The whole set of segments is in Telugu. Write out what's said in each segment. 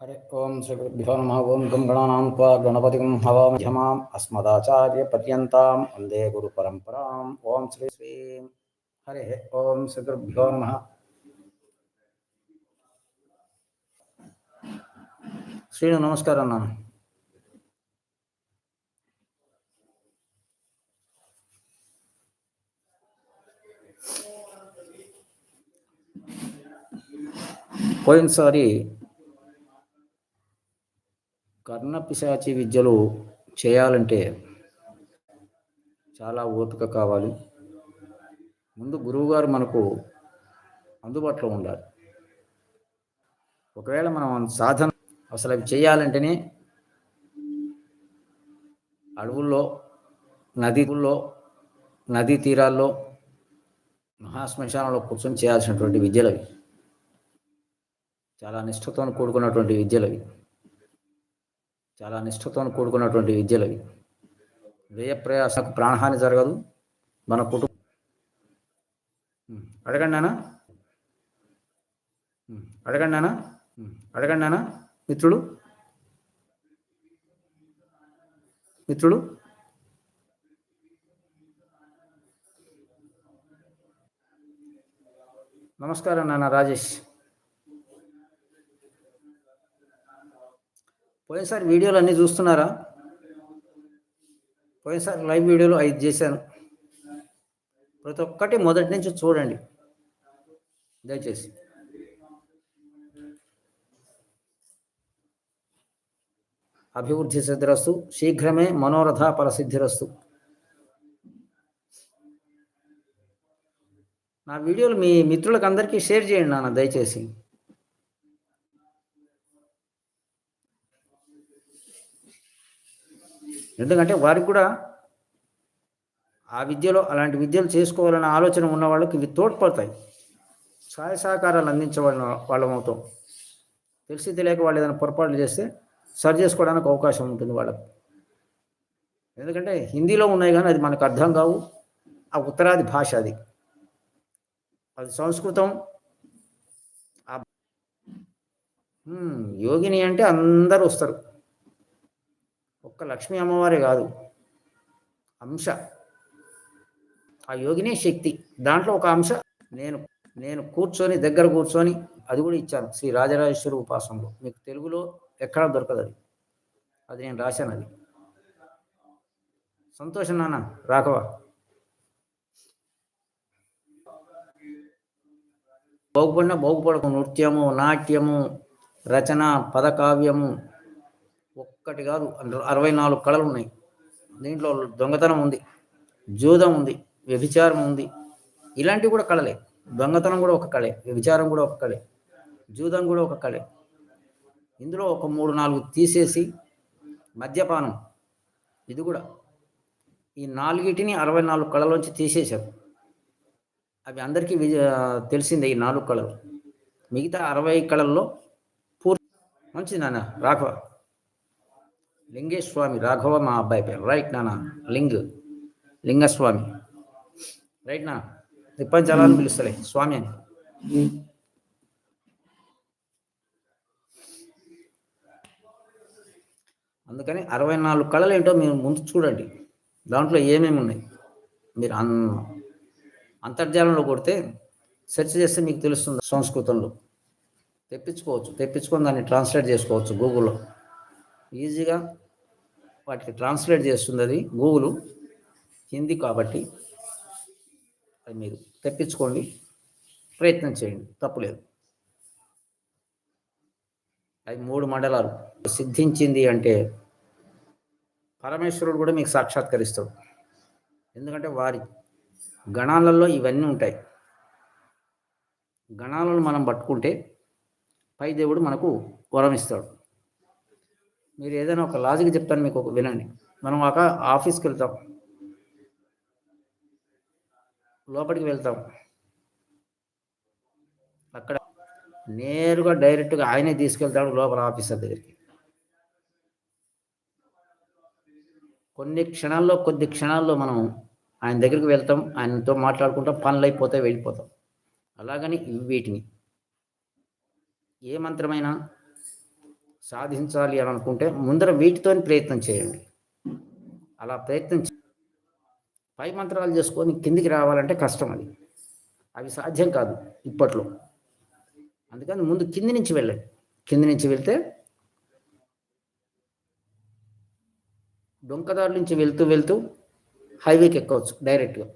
हरे ओं श्रीगुरुभ्यो नमः ॐ गं गणानां त्वा गणपतिं हवामध्यमाम् अस्मदाचार्यपर्यन्तां वन्दे गुरुपरम्पराम् ॐ श्री श्रीं हरिः ॐ श्रीगुरुभ्यो नमः శ్రీను నమస్కారం నాన్న పోయినసారి కర్ణ పిశాచి విద్యలు చేయాలంటే చాలా ఓపిక కావాలి. ముందు గురువుగారు మనకు అందుబాటులో ఉండాలి. ఒకవేళ మనం సాధన అసలు అవి చేయాలంటేనే అడవుల్లో నదిలో నదీ తీరాల్లో మహాశ్మశానంలో కూర్చొని చేయాల్సినటువంటి విద్యలవి చాలా నిష్ఠతో కూడుకున్నటువంటి విద్యలవి అవి. చాలా నిష్ఠతో కూడుకున్నటువంటి విద్యలు అవి. వ్యయ ప్రయాసకు ప్రాణహాని జరగదు. మన కుటుంబం అడగండి నాన్న. అడగండి నాన్న. అడగండి నానా మిత్రుడు మిత్రుడు నమస్కారం నాన్న రాజేష్. పోయినసారి వీడియోలు అన్నీ చూస్తున్నారా? పోయినసారి లైవ్ వీడియోలు ఐదు చేశాను. ప్రతి ఒక్కటి మొదటి నుంచి చూడండి. దయచేసి. అభివృద్ధి సిద్ధిరస్తు శీఘ్రమే మనోరథ పరసిద్ధిరస్తు నా వీడియోలు మీ మిత్రులకు అందరికీ షేర్ చేయండి నాన్న దయచేసి. ఎందుకంటే వారికి కూడా ఆ విద్యలో అలాంటి విద్యలు చేసుకోవాలనే ఆలోచన ఉన్న వాళ్ళకి ఇవి తోడ్పడతాయి. సహాయ సహకారాలు అందించే వాళ్ళం అవుతాం. తెలిసి తెలియక వాళ్ళు ఏదైనా పొరపాట్లు చేస్తే సరి చేసుకోవడానికి అవకాశం ఉంటుంది వాళ్ళకు. ఎందుకంటే హిందీలో ఉన్నాయి కానీ అది మనకు అర్థం కావు. ఆ ఉత్తరాది భాష అది. అది సంస్కృతం. యోగిని అంటే అందరూ వస్తారు. ఒక్క లక్ష్మీ అమ్మవారే కాదు. అంశ. ఆ యోగినే శక్తి. దాంట్లో ఒక అంశ నేను నేను కూర్చొని దగ్గర కూర్చొని అది కూడా ఇచ్చాను శ్రీ రాజరాజేశ్వరి ఉపాసనలో. మీకు తెలుగులో ఎక్కడ దొరకదు అది. అది నేను రాశాను అది. సంతోషం నాన్న రాఘవ. బాగుపడిన బాగుపడకు. నృత్యము నాట్యము రచన పదకావ్యము ఒక్కటి కాదు అరవై నాలుగు కళలు ఉన్నాయి. దీంట్లో దొంగతనం ఉంది జూదం ఉంది వ్యభిచారం ఉంది. ఇలాంటివి కూడా కళలే. దొంగతనం కూడా ఒక కళే వ్యభిచారం కూడా ఒక కళే జూదం కూడా ఒక కళే. ఇందులో ఒక మూడు నాలుగు తీసేసి మద్యపానం. ఇది కూడా. ఈ నాలుగిటిని అరవై నాలుగు కళలోంచి తీసేశారు. అవి అందరికీ తెలిసిందే ఈ నాలుగు కళలు. మిగతా అరవై కళల్లో పూర్తి మంచిది నాన్న రాఘవ. లింగేశ్వామి రాఘవ మా అబ్బాయి పేరు. రైట్ నాన్న. లింగ్. లింగస్వామి. రైట్ నా చాలా అని పిలుస్తలే స్వామి అని. అందుకని అరవై నాలుగు కళలు ఏంటో మీరు ముందు చూడండి. దాంట్లో ఏమేమి ఉన్నాయి? మీరు అన్ అంతర్జాలంలో కొడితే సెర్చ్ చేస్తే మీకు తెలుస్తుంది సంస్కృతంలో. తెప్పించుకోవచ్చు. తెప్పించుకొని దాన్ని ట్రాన్స్లేట్ చేసుకోవచ్చు గూగుల్లో ఈజీగా వాటికి ట్రాన్స్లేట్ చేస్తుంది అది గూగుల్. హిందీ కాబట్టి అది మీరు తెప్పించుకోండి. ప్రయత్నం చేయండి. తప్పులేదు అవి మూడు మండలాలు. సిద్ధించింది అంటే పరమేశ్వరుడు కూడా మీకు సాక్షాత్కరిస్తాడు. ఎందుకంటే వారి గణాలలో ఇవన్నీ ఉంటాయి. గణాలను మనం పట్టుకుంటే పై దేవుడు మనకు వరం ఇస్తాడు మీరు ఏదైనా ఒక లాజిక్ చెప్తాను మీకు ఒక వినండి. మనం ఒక ఆఫీస్కి వెళ్తాం. లోపలికి వెళ్తాం. అక్కడ నేరుగా డైరెక్ట్గా ఆయనే తీసుకెళ్తాడు లోపల ఆఫీసర్ దగ్గరికి. కొన్ని క్షణాల్లో కొద్ది క్షణాల్లో మనం ఆయన దగ్గరికి వెళ్తాం. ఆయనతో మాట్లాడుకుంటాం. పనులు అయిపోతాయి వెళ్ళిపోతాం. అలాగని వీటిని ఏ మంత్రమైనా సాధించాలి అని అనుకుంటే ముందర వీటితో ప్రయత్నం చేయండి. అలా ప్రయత్నం పై మంత్రాలు చేసుకొని కిందికి రావాలంటే కష్టం అది. అవి సాధ్యం కాదు ఇప్పట్లో. అందుకని ముందు కింది నుంచి వెళ్ళండి. కింది నుంచి వెళ్తే డొంకదారు నుంచి వెళ్తూ వెళ్తూ హైవేకి ఎక్కవచ్చు డైరెక్ట్గా.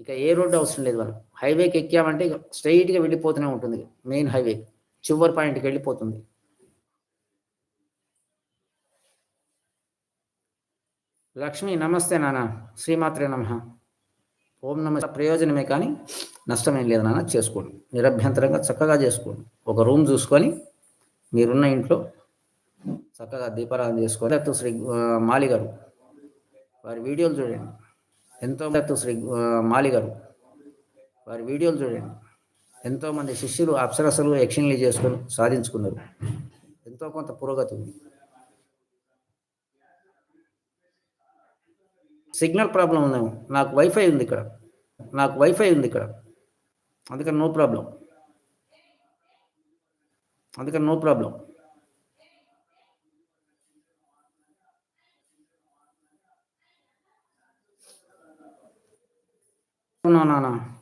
ఇక ఏ రోడ్డు అవసరం లేదు మనం హైవేకి ఎక్కామంటే ఇక స్ట్రైట్గా వెళ్ళిపోతూనే ఉంటుంది మెయిన్ హైవే చివరి పాయింట్కి వెళ్ళిపోతుంది. లక్ష్మి నమస్తే నాన్న. శ్రీమాత్రే నమ. ఓం నమ ప్రయోజనమే కానీ నష్టమేం లేదు నాన్న. చేసుకోండి. నిరభ్యంతరంగా చక్కగా చేసుకోండి. ఒక రూమ్ చూసుకొని మీరున్న ఇంట్లో చక్కగా దీపారాధన చేసుకోవాలి. శ్రీ మాలిగారు వారి వీడియోలు చూడండి. ఎంతో శ్రీ మాలిగారు వారి వీడియోలు చూడండి. ఎంతోమంది శిష్యులు అప్సరసలు యక్షిణలు చేసుకొని సాధించుకున్నారు. ఎంతో కొంత పురోగతి ఉంది. సిగ్నల్ ప్రాబ్లం ఉందేమో. నాకు వైఫై ఉంది ఇక్కడ. నాకు వైఫై ఉంది ఇక్కడ. అందుకని నో ప్రాబ్లం. అందుకని నో ప్రాబ్లం. నానా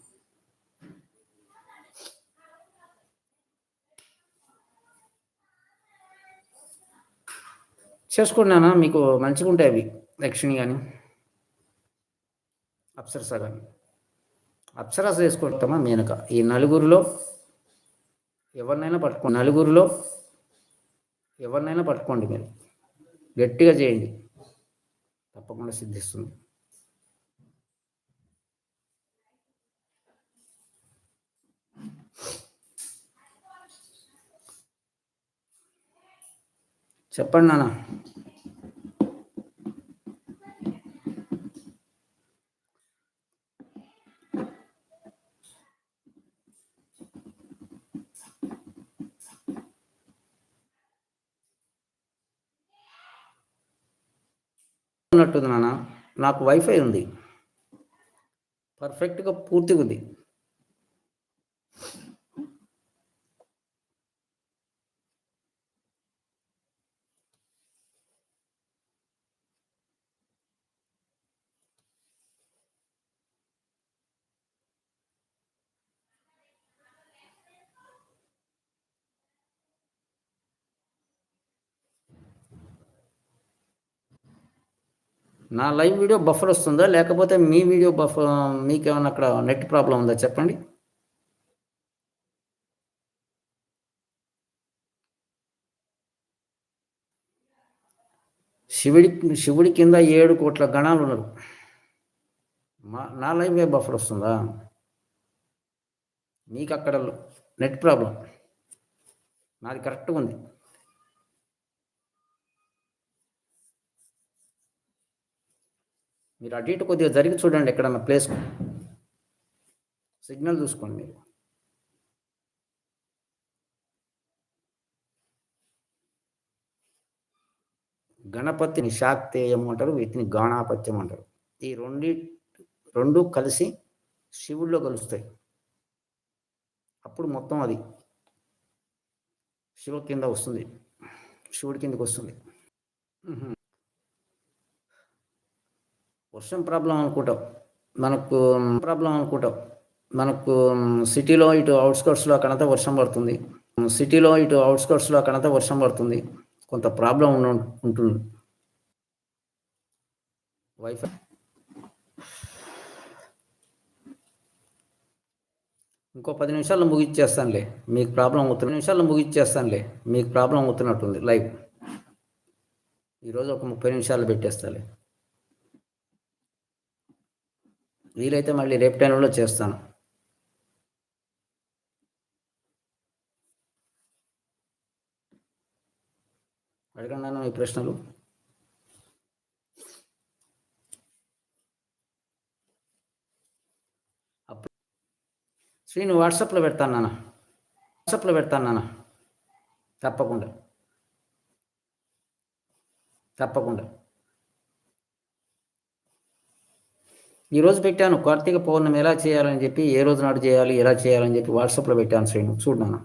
చేసుకున్నానా? మీకు మంచిగా ఉంటాయి అవి దక్షిణి కానీ అప్సరస కానీ అప్సరస చేసుకుంటామా? మేనక. ఈ నలుగురిలో ఎవరినైనా పట్టుకోండి నలుగురిలో ఎవరినైనా పట్టుకోండి మీరు. గట్టిగా చేయండి. తప్పకుండా సిద్ధిస్తుంది. చెప్పండి నాన్న. ఉన్నట్టుంది నాన్న. నాకు వైఫై ఉంది. పర్ఫెక్ట్గా పూర్తిగా ఉంది నా లైవ్ వీడియో బఫర్ వస్తుందా? లేకపోతే మీ వీడియో బఫర్ మీకేమైనా అక్కడ నెట్ ప్రాబ్లం ఉందా? చెప్పండి. శివుడి శివుడి కింద ఏడు కోట్ల గణాలు ఉన్నారు. మా నా లైవే బఫర్ వస్తుందా? మీకు అక్కడ నెట్ ప్రాబ్లం. నాది కరెక్ట్గా ఉంది. మీరు అటు ఇటు కొద్దిగా జరిగి చూడండి ఎక్కడన్నా ప్లేస్ సిగ్నల్ చూసుకోండి మీరు. గణపతిని శాక్తేయం అంటారు వీటిని గాణాపత్యం అంటారు. ఈ రెండి రెండు కలిసి శివుల్లో కలుస్తాయి. అప్పుడు మొత్తం అది శివ కింద వస్తుంది. శివుడి కిందకి వస్తుంది. వర్షం ప్రాబ్లం అనుకుంటాం మనకు ప్రాబ్లం అనుకుంటాం మనకు సిటీలో ఇటు అవుట్స్కర్ట్స్లో అక్కడంతా వర్షం పడుతుంది. సిటీలో ఇటు అవుట్స్కర్ట్స్లో అక్కడంతా వర్షం పడుతుంది. కొంత ప్రాబ్లం ఉంటుంది. వైఫై ఇంకో పది నిమిషాల్లో ముగిచ్చేస్తానులే. మీకు ప్రాబ్లం అవుతున్న నిమిషాల్లో ముగిచ్చేస్తానులే. మీకు ప్రాబ్లం అవుతున్నట్టుంది లైవ్. ఈరోజు ఒక ముప్పై నిమిషాలు పెట్టేస్తాలే. వీలైతే మళ్ళీ రేపు టైంలో చేస్తాను. అడగండి మీ ప్రశ్నలు. శ్రీను వాట్సాప్లో పెడతాను నాన్న. వాట్సాప్లో పెడతాను నాన్న. తప్పకుండా. తప్పకుండా. ఈరోజు పెట్టాను. కార్తీక పౌర్ణమి ఎలా చేయాలని చెప్పి ఏ రోజు నాడు చేయాలి ఎలా చేయాలని చెప్పి వాట్సాప్లో పెట్టాను శ్రీను చూడన్నా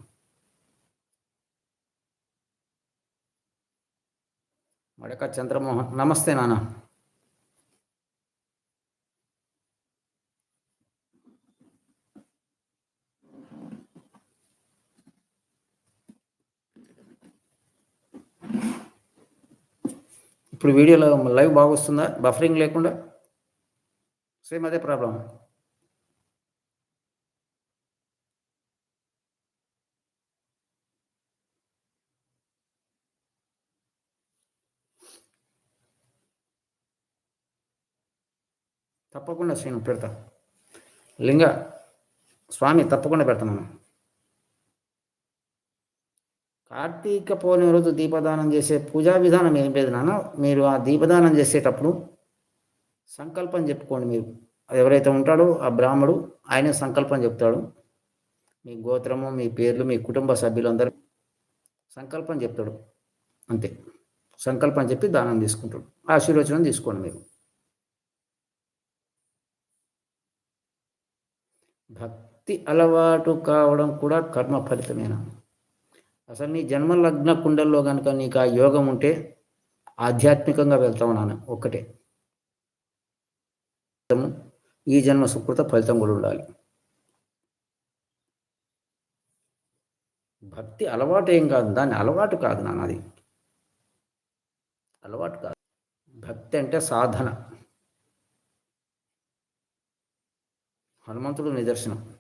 మడక చంద్రమోహన్. నమస్తే నాన్న. ఇప్పుడు వీడియోలో లైవ్ బాగా వస్తుందా బఫరింగ్ లేకుండా? సేమ్ అదే ప్రాబ్లం తప్పకుండా శ్రీను పెడతా లింగ స్వామి తప్పకుండా పెడతాను కార్తీక పౌర్ణమి రోజు దీపదానం చేసే పూజా విధానం ఏం లేదు నాన్న మీరు ఆ దీపదానం చేసేటప్పుడు సంకల్పం చెప్పుకోండి మీరు. ఎవరైతే ఉంటాడో ఆ బ్రాహ్మడు ఆయన సంకల్పం చెప్తాడు. మీ గోత్రము మీ పేర్లు మీ కుటుంబ సభ్యులందరూ సంకల్పం చెప్తాడు. అంతే. సంకల్పం చెప్పి దానం తీసుకుంటాడు. ఆశీర్వచనం తీసుకోండి మీరు. భక్తి అలవాటు కావడం కూడా కర్మ ఫలితమేనా? అసలు నీ జన్మ లగ్న కుండల్లో కనుక నీకు ఆ యోగం ఉంటే ఆధ్యాత్మికంగా వెళ్తావు నాన్న ఒక్కటే. ఈ జన్మ సుకృత ఫలితం కూడా ఉండాలి. భక్తి అలవాటు ఏం కాదు దాని అలవాటు కాదు నాన్నది అలవాటు కాదు. భక్తి అంటే సాధన. హనుమంతుడు నిదర్శనం.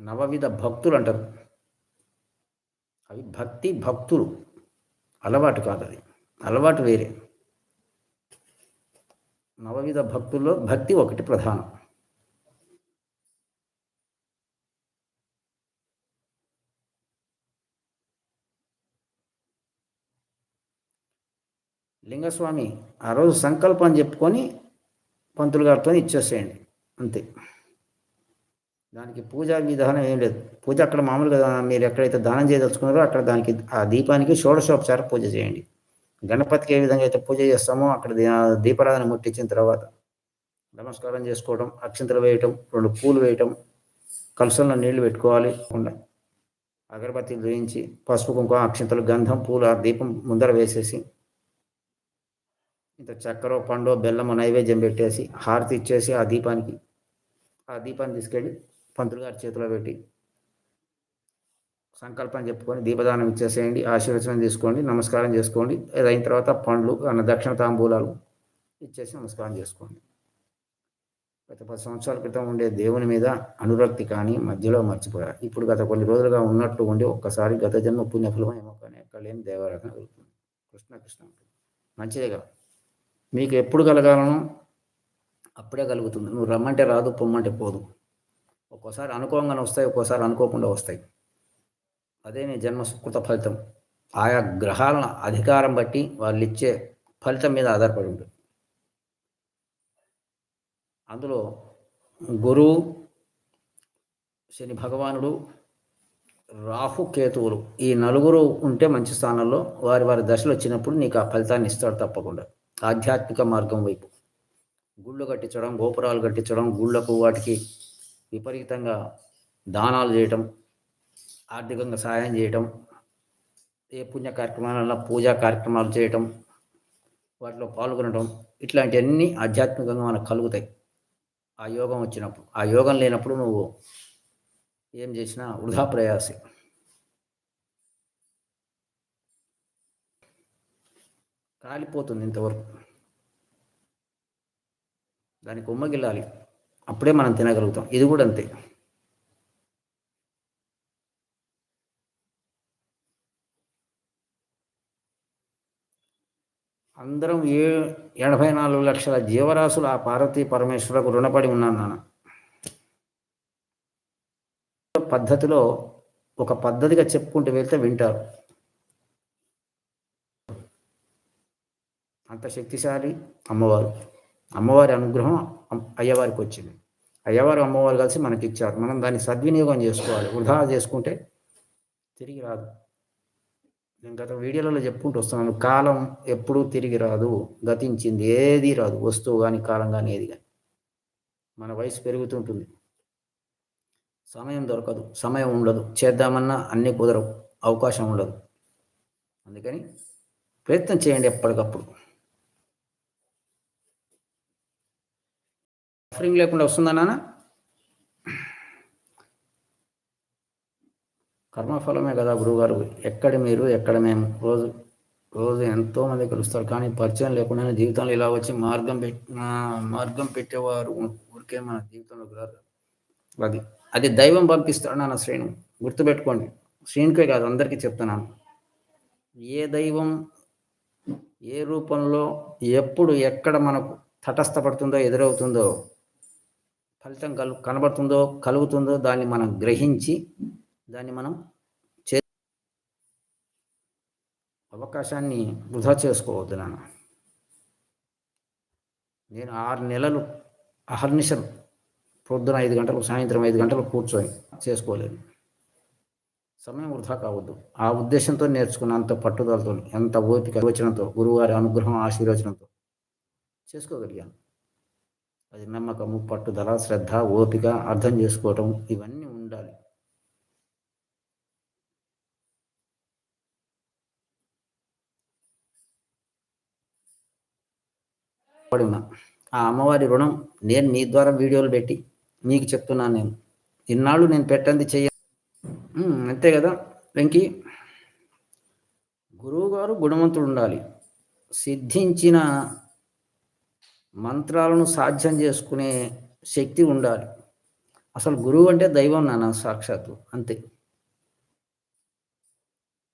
నవవిధ భక్తులు అంటారు. అవి భక్తి భక్తులు. అలవాటు కాదు అది. అలవాటు వేరే. నవవిధ భక్తుల్లో భక్తి ఒకటి ప్రధానం. లింగస్వామి ఆ రోజు సంకల్పం చెప్పుకొని పంతులు గారితో ఇచ్చేసేయండి. అంతే. దానికి పూజా విధానం ఏం లేదు. పూజ అక్కడ మామూలుగా మీరు ఎక్కడైతే దానం చేయదలుచుకున్నారో అక్కడ దానికి ఆ దీపానికి షోడశోపచార పూజ చేయండి. గణపతికి ఏ విధంగా అయితే పూజ చేస్తామో అక్కడ దీపారాధన ముట్టించిన తర్వాత నమస్కారం చేసుకోవడం అక్షంతలు వేయటం రెండు పూలు వేయటం కలుసల్లో నీళ్ళు పెట్టుకోవాలి. అగరబత్తిలు ధరించి పసుపు కుంకుమ అక్షంతలు గంధం పూలు ఆ దీపం ముందర వేసేసి ఇంత చక్కెర పండు బెల్లము నైవేద్యం పెట్టేసి హారతి ఇచ్చేసి ఆ దీపానికి ఆ దీపాన్ని తీసుకెళ్ళి పంతులు గారి చేతిలో పెట్టి సంకల్పం చెప్పుకొని దీపదానం ఇచ్చేసేయండి ఆశీర్వచనం తీసుకోండి నమస్కారం చేసుకోండి. అయిన తర్వాత పండ్లు అన్న దక్షిణ తాంబూలాలు ఇచ్చేసి నమస్కారం చేసుకోండి. గత పది సంవత్సరాల క్రితం ఉండే దేవుని మీద అనురక్తి కానీ మధ్యలో మర్చిపోయారు. ఇప్పుడు గత కొన్ని రోజులుగా ఉన్నట్టు ఉండి ఒక్కసారి గత జన్మ పుణ్యఫలం ఏమో కానీ ఎక్కడ లేని దేవారాధన కలుగుతుంది కృష్ణ కృష్ణ మంచిదే కదా. మీకు ఎప్పుడు కలగాలను అప్పుడే కలుగుతుంది. నువ్వు రమ్మంటే రాదు పొమ్మంటే పోదు. ఒక్కోసారి అనుకోగానే వస్తాయి ఒక్కోసారి అనుకోకుండా వస్తాయి. అదే నీ జన్మ సుకృత ఫలితం. ఆయా గ్రహాల అధికారం బట్టి వాళ్ళు ఇచ్చే ఫలితం మీద ఆధారపడి ఉంటుంది. అందులో గురువు శని భగవానుడు రాహు కేతువులు ఈ నలుగురు ఉంటే మంచి స్థానంలో వారి వారి దశలు వచ్చినప్పుడు నీకు ఆ ఫలితాన్ని ఇస్తాడు తప్పకుండా. ఆధ్యాత్మిక మార్గం వైపు. గుళ్ళు కట్టించడం గోపురాలు కట్టించడం గుళ్ళకు వాటికి విపరీతంగా దానాలు చేయటం ఆర్థికంగా సహాయం చేయటం ఏ పుణ్య కార్యక్రమాలన్నా పూజా కార్యక్రమాలు చేయటం వాటిలో పాల్గొనడం ఇట్లాంటివన్నీ ఆధ్యాత్మికంగా మనకు కలుగుతాయి. ఆ యోగం వచ్చినప్పుడు ఆ యోగం లేనప్పుడు నువ్వు ఏం చేసినా వృధా ప్రయాసి. కాలిపోతుంది ఇంతవరకు. దానికి ఉమ్మగిల్లాలి. అప్పుడే మనం తినగలుగుతాం. ఇది కూడా అంతే. అందరం ఏ ఎనభై నాలుగు లక్షల జీవరాశులు ఆ పార్వతీ పరమేశ్వరకు రుణపడి ఉన్నాను నాన్న. పద్ధతిలో ఒక పద్ధతిగా చెప్పుకుంటూ వెళ్తే వింటారు. అంత శక్తిశాలి అమ్మవారు. అమ్మవారి అనుగ్రహం అయ్యవారికి వచ్చింది. అయ్యవారు అమ్మవారు కలిసి మనకి ఇచ్చారు. మనం దాన్ని సద్వినియోగం చేసుకోవాలి. వృధా చేసుకుంటే తిరిగి రాదు. నేను గత వీడియోలలో చెప్పుకుంటూ వస్తున్నాను కాలం ఎప్పుడూ తిరిగి రాదు గతించింది ఏది రాదు వస్తువు కానీ కాలం కానీ ఏది కానీ మన వయసు పెరుగుతుంటుంది. సమయం దొరకదు సమయం ఉండదు చేద్దామన్నా అన్నీ కుదరవు అవకాశం ఉండదు. అందుకని ప్రయత్నం చేయండి ఎప్పటికప్పుడు. సఫరింగ్ లేకుండా వస్తుందా నాన్న? కర్మఫలమే కదా గురువుగారు. ఎక్కడ మీరు ఎక్కడ మేము? రోజు రోజు ఎంతోమంది కలుస్తారు. కానీ పరిచయం లేకుండా జీవితంలో ఇలా వచ్చి మార్గం పెట్టి మార్గం పెట్టేవారు. ఊరికే మన జీవితంలో రాదు అది అది దైవం పంపిస్తాడు నాన్న శ్రేణు గుర్తుపెట్టుకోండి. శ్రేణుకే కాదు అందరికీ చెప్తున్నాను. ఏ దైవం ఏ రూపంలో ఎప్పుడు ఎక్కడ మనకు తటస్థపడుతుందో ఎదురవుతుందో ఫలితం కలు కనబడుతుందో కలుగుతుందో దాన్ని మనం గ్రహించి దాన్ని మనం చే అవకాశాన్ని వృధా చేసుకోవద్దు నాన్న. నేను ఆరు నెలలు అహర్నిశలు పొద్దున ఐదు గంటలు సాయంత్రం ఐదు గంటలు కూర్చొని చేసుకోలేదు. సమయం వృధా కావద్దు. ఆ ఉద్దేశంతో నేర్చుకున్న అంత పట్టుదలతో ఎంత ఓపిక వచనంతో గురువారి అనుగ్రహం ఆశీర్వచనంతో చేసుకోగలిగాను. అది నమ్మకము పట్టుదల శ్రద్ధ ఓపిక అర్థం చేసుకోవటం ఇవన్నీ ఉండాలి. పడినా ఆ అమ్మవారి రుణం నేను మీ ద్వారా వీడియోలు పెట్టి మీకు చెప్తున్నాను నేను. ఇన్నాళ్ళు నేను పెట్టంది చెయ్య అంతే కదా వెంకీ? గురువుగారు గుణవంతుడు ఉండాలి. సిద్ధించిన మంత్రాలను సాధ్యం చేసుకునే శక్తి ఉండాలి. అసలు గురువు అంటే దైవం నాన్న సాక్షాత్తు అంతే.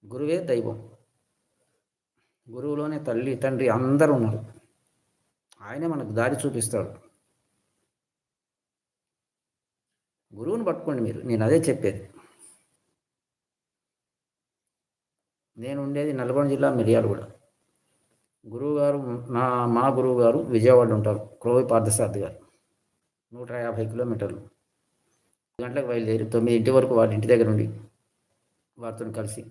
గురువే దైవం. గురువులోనే తల్లి తండ్రి అందరూ ఉన్నారు. ఆయనే మనకు దారి చూపిస్తాడు. గురువుని పట్టుకోండి మీరు. నేను అదే చెప్పేది. నేను ఉండేది నల్గొండ జిల్లా మిర్యాలగూడ గురువు గారు నా మా గురువు గారు విజయవాడ ఉంటారు. క్రోవి పార్థసారథి గారు. నూట యాభై కిలోమీటర్లు. గంటలకు బయలుదేరి తొమ్మిది ఇంటి వరకు వారి ఇంటి దగ్గర ఉండి వారితో కలిసి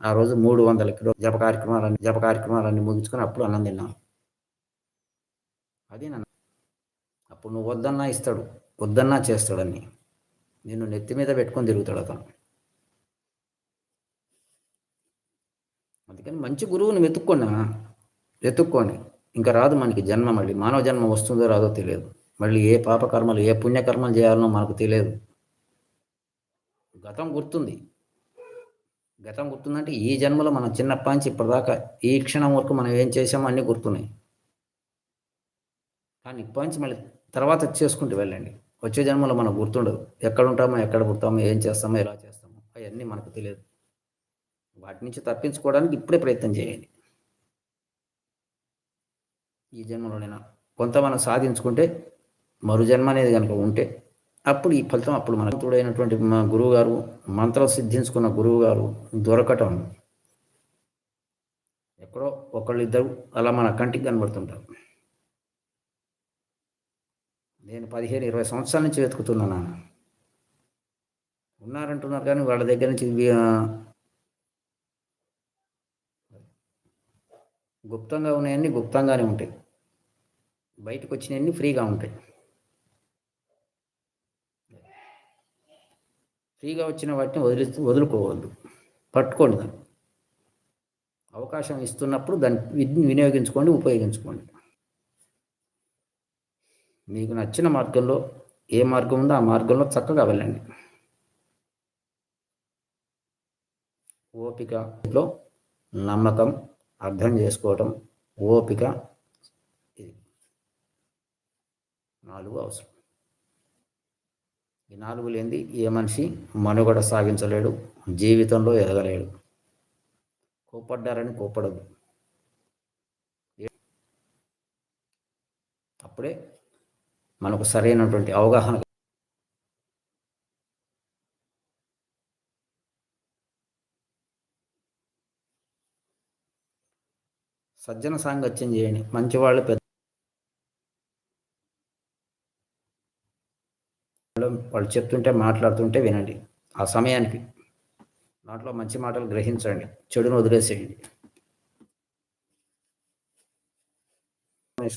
ఆ రోజు మూడు వందల కిలో జప కార్యక్రమాలన్నీ జప కార్యక్రమాలన్నీ ముగించుకొని అప్పుడు అన్నం తిన్నాను అది నన్ను. అప్పుడు నువ్వు వద్దన్నా ఇస్తాడు. వద్దన్నా చేస్తాడని. నిన్ను నెత్తి మీద పెట్టుకొని తిరుగుతాడు అతను. అందుకని మంచి గురువుని వెతుక్కున్నా వెతుక్కోండి. ఇంకా రాదు మనకి జన్మ మళ్ళీ. మానవ జన్మ వస్తుందో రాదో తెలియదు. మళ్ళీ ఏ పాపకర్మలు ఏ పుణ్యకర్మలు చేయాలనో మనకు తెలియదు. గతం గుర్తుంది. గతం గుర్తుందంటే ఈ జన్మలో మనం చిన్నప్పటి నుంచి ఇప్పటిదాకా ఈ క్షణం వరకు మనం ఏం చేసామో అన్నీ గుర్తున్నాయి. కానీ పాయింట్స్ మళ్ళీ తర్వాత చేసుకుంటూ వెళ్ళండి. వచ్చే జన్మలో మనకు గుర్తుండదు. ఎక్కడ ఉంటామో ఎక్కడ పుడతామో ఏం చేస్తామో ఎలా చేస్తామో అవన్నీ మనకు తెలియదు. వాటి నుంచి తప్పించుకోవడానికి ఇప్పుడే ప్రయత్నం చేయండి. ఈ జన్మలోనైనా కొంత మనం సాధించుకుంటే మరు జన్మ అనేది కనుక ఉంటే అప్పుడు ఈ ఫలితం అప్పుడు మన తోడైనటువంటి మా గురువు గారు మంత్రం సిద్ధించుకున్న గురువు గారు దొరకటం. ఎక్కడో ఒకళ్ళు ఇద్దరు అలా మన కంటికి కనబడుతుంటారు. నేను పదిహేను ఇరవై సంవత్సరాల నుంచి వెతుకుతున్నాను ఉన్నారంటున్నారు కానీ వాళ్ళ దగ్గర నుంచి గుప్తంగా ఉన్నాయన్నీ గుప్తంగానే ఉంటాయి. బయటకు వచ్చినవన్నీ ఫ్రీగా ఉంటాయి. ఫ్రీగా వచ్చిన వాటిని వదిలి వదులుకోవద్దు. పట్టుకోండి దాన్ని. అవకాశం ఇస్తున్నప్పుడు దాన్ని వినియోగించుకోండి ఉపయోగించుకోండి. మీకు నచ్చిన మార్గంలో ఏ మార్గం ఉందో ఆ మార్గంలో చక్కగా వెళ్ళండి. ఓపికలో నమ్మకం అర్థం చేసుకోవటం ఓపిక ఇది. నాలుగు అవసరం. ఈ నాలుగు లేనిది ఏ మనిషి మనుగడ సాగించలేడు జీవితంలో ఎదగలేడు. కోపడ్డారని కోపడదు అప్పుడే మనకు సరైనటువంటి అవగాహన సజ్జన సాంగత్యం చేయండి. మంచివాళ్ళు పెద్ద వాళ్ళు చెప్తుంటే మాట్లాడుతుంటే వినండి. ఆ సమయానికి దాంట్లో మంచి మాటలు గ్రహించండి. చెడును వదిలేసేయండి.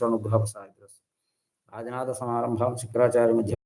అనుగ్రహ సాయి ఆదినాథ సమారంభం శుక్రాచార్య మధ్య